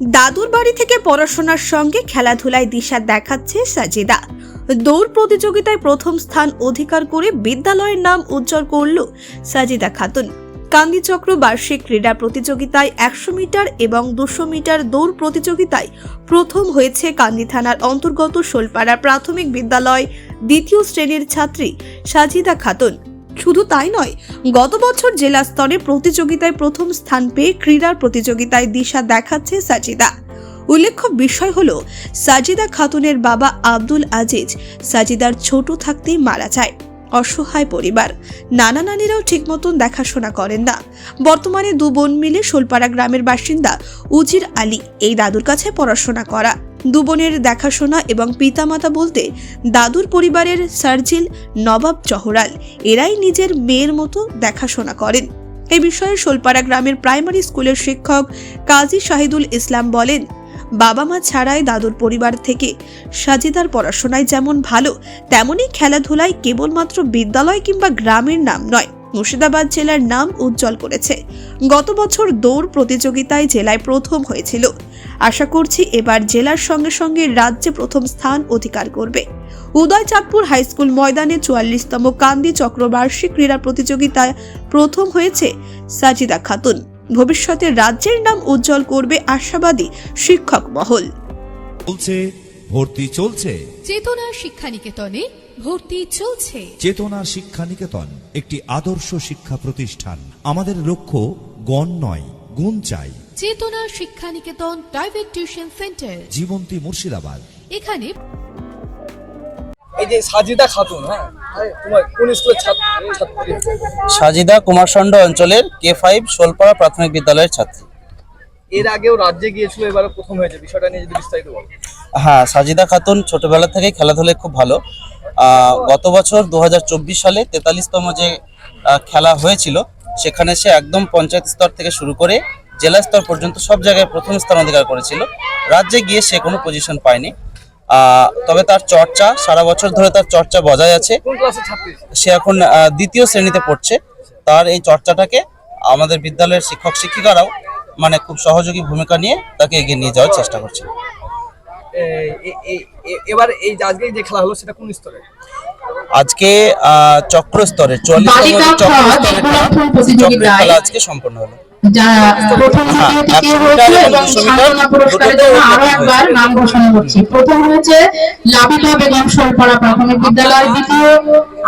দাদুর বাড়ি থেকে পড়াশোনার সঙ্গে খেলাধুলায় দিশা দেখাচ্ছে সাজিদা। দৌড় প্রতিযোগিতায় প্রথম স্থান অধিকার করে বিদ্যালয়ের নাম উজ্জ্বল করল সাজিদা খাতুন। কান্দিচক্র বার্ষিক ক্রীড়া প্রতিযোগিতায় একশো মিটার এবং দুশো মিটার দৌড় প্রতিযোগিতায় প্রথম হয়েছে কান্দি থানার অন্তর্গত শোলপাড়া প্রাথমিক বিদ্যালয় দ্বিতীয় শ্রেণির ছাত্রী সাজিদা খাতুন। শুধু তাই নয়, গত বছর জেলা স্তরে প্রতিযোগিতায় প্রথম স্থান পেয়ে ক্রীড়ার প্রতিযোগিতায় দিশা দেখাচ্ছে সাজিদা। উল্লেখ্য বিষয় হল, সাজিদা খাতুনের বাবা আব্দুল আজিজ সাজিদার ছোট থাকতেই মারা যায়। অসহায় পরিবার। নানা নানিরাও ঠিক মতন দেখাশোনা করেন না। বর্তমানে দু বোন মিলে শোলপাড়া গ্রামের বাসিন্দা উজির আলী এই দাদুর কাছে পড়াশোনা করা। দু বোনের দেখাশোনা এবং পিতামাতা বলতে দাদুর পরিবারের সার্জিল নবাব চহরাল। এরাই নিজের মেয়ের মতো দেখাশোনা করেন। এ বিষয়ে শোলপাড়া গ্রামের প্রাইমারি স্কুলের শিক্ষক কাজী শাহিদুল ইসলাম বলেন, বাবা মা ছাড়াই দাদুর পরিবার থেকে সাজিদার পড়াশোনায় যেমন ভালো, তেমনই খেলাধুলায় কেবলমাত্র বিদ্যালয় কিংবা গ্রামের নাম নয়, মুর্শিদাবাদ জেলার নাম উজ্জ্বল করেছে। গত বছর দৌড় প্রতিযোগিতায় জেলায় প্রথম হয়েছিল। আশা করছি এবার জেলার সঙ্গে সঙ্গে রাজ্যে প্রথম স্থান অধিকার করবে। উদয়চাঁদপুর হাইস্কুল ময়দানে চুয়াল্লিশতম কান্দি চক্রবার্ষিক ক্রীড়া প্রতিযোগিতায় প্রথম হয়েছে সাজিদা খাতুন। ভবিষ্যতে রাজ্যের নাম উজ্জ্বল করবে আশাবাদী শিক্ষক মহল। চলছে ভর্তি চলছে। চেতনা শিক্ষানিকেতনে ভর্তি চলছে। চেতনা শিক্ষা নিকেতন একটি আদর্শ শিক্ষা প্রতিষ্ঠান। আমাদের লক্ষ্য গণ নয়। গুণ চাই। Chetana Shikshaniketan private tuition centre. Jibanti Murshidabad. এখানে এই যে সাজিদা খাতুন হ্যাঁ? তোমার কোন স্কুলের ছাত্রী সাজিদা কুমারষণ্ড অঞ্চলের কে ফাইভ শোলপাড়া প্রাথমিক বিদ্যালয়ের ছাত্রী। এর আগেও রাজ্যে গিয়েছিল এবারে প্রথম হয়েছে। বিষয়টা নিয়ে যদি বিস্তারিত বলো। হ্যাঁ সাজিদা খাতুন ছোটবেলা থেকেই খেলাধুলায় খুব ভালো। গত বছর দু হাজার চব্বিশ সালে তেতাল্লিশতম যে খেলা হয়েছিল সেখানে সে একদম পঞ্চায়েত স্তর থেকে শুরু করে জেলা স্তর পর্যন্ত সব জায়গায় প্রথম স্থান অধিকার করেছিল। রাজ্যে গিয়ে সে কোনো পজিশন পায়নি। তবে তার চর্চা সারা বছর ধরে তার চর্চা বজায় আছে। সে এখন দ্বিতীয় শ্রেণীতে পড়ছে। তার এই চর্চাটাকে আমাদের বিদ্যালয়ের শিক্ষক শিক্ষিকারাও মানে খুব সহযোগী ভূমিকা নিয়ে তাকে এগিয়ে নিয়ে যাওয়ার চেষ্টা করছে এবার এই আজকে যে খেলা হলো সেটা কোন স্তরে? আজকে আহ, চক্র স্তরে চল্লিশ খেলা আজকে সম্পন্ন হলো। প্রথম হ্যাঁ, দ্বিতীয় তৃতীয় একশো হয়েছে এবং এবং দুশো মিটার সান্ত্বনা পুরস্কারের জন্য আরও একবার নাম ঘোষণা করছি। প্রথম হয়েছে লাবিবা বেগম শোলপাড়া প্রাথমিক বিদ্যালয় দ্বিতীয়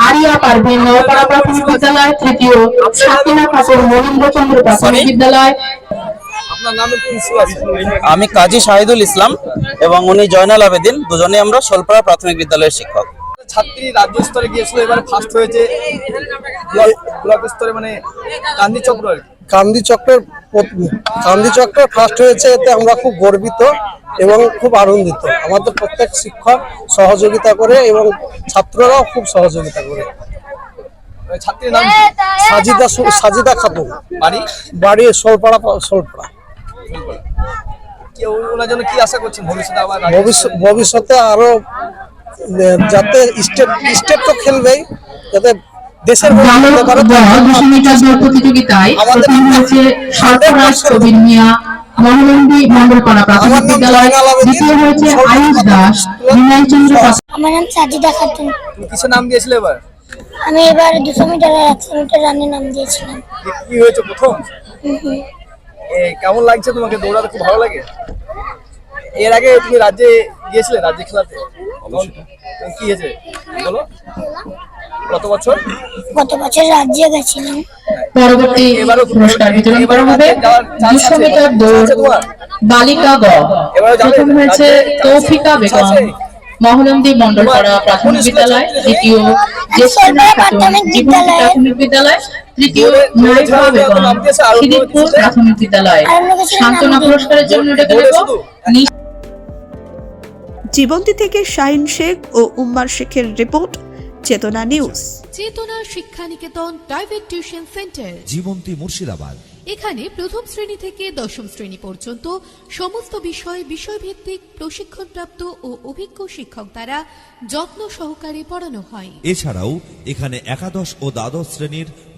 আরিয়া পারভিন নওপাড়া প্রাথমিক বিদ্যালয় তৃতীয় সাকিনা খাতুন মহেন্দ্রচন্দ্র প্রাথমিক বিদ্যালয়। আপনার নামে কোন স্কুল আছে? আমি কাজী শাহিদুল ইসলাম এবং উনি জয়নাল আবেদিন দুজনে আমরা শোলপাড়া প্রাথমিক বিদ্যালয়ের শিক্ষক। ছাত্রী রাজ্য স্তরে গিয়েছিল এবারে ফার্স্ট হয়েছে ব্লক- স্তরে মানে গান্ধী চক্র আর কি। কান্দি চক্রের কান্দি চক্র ফার্স্ট হয়েছে এতে আমরা খুব গর্বিত এবং খুব আনন্দিত। আমাদের প্রত্যেক শিক্ষক সহযোগিতা করে এবং ছাত্ররাও খুব সহযোগিতা করে। মানে ছাত্রীর নাম সাজিদা সাজিদা খাতুন। বাড়ি? বাড়ি সোলপাড়া সোলপাড়া। কি ওনার জন্য কি আশা করছেন? ভবিষ্যতে আবার ভবিষ্যতে আরও যাতে স্টেপ স্টেট তো খেলবেই যাতে দেশের প্রতিযোগিতায় আমার নাম আমার নাম সাজিদা খাতুন। তুমি নাম দিয়েছিলে এবার? আমি এবার দুশো মিটার আর একশো মিটার নাম দিয়েছিলাম। কি- হয়েছে প্রথম? এ, কেমন লাগছে তোমাকে? দৌড়াতে খুব ভালো লাগে। এর আগে তুমি রাজ্যে গিয়েছিলে রাজ্যে খেলাতে? তখন কি হয়েছে? বলো। গত বছর? গত বছর রাজ্যে গেছিলাম। পরবর্তী পুরস্কার বিতরণ করা হবে? দুশো মিটার দৌড় বালিকা গ। প্রথম হয়েছে তৌফিকা বেগম? মহনন্দী মন্ডলপাড়া প্রাথমিক বিদ্যালয় দ্বিতীয় প্রাথমিক বিদ্যালয়। তৃতীয় নাইফা বেগম। প্রাথমিক বিদ্যালয়। সান্ত্বনা পুরস্কারের জন্য ডেকে নেব জীবন্তী থেকে শাহিন শেখ ও উম্মার শেখের report Chetana news. Chetana Shiksha Niketan private tuition centre. Jibanti Murshidabad. এখানে প্রথম শ্রেণি থেকে দশম শ্রেণি পর্যন্ত সমস্ত বিষয় বিষয়ভিত্তিক প্রশিক্ষণপ্রাপ্ত ও অভিজ্ঞ শিক্ষক দ্বারা যত্ন সহকারে পড়ানো হয়। এছাড়াও এখানে একাদশ ও দ্বাদশ শ্রেণির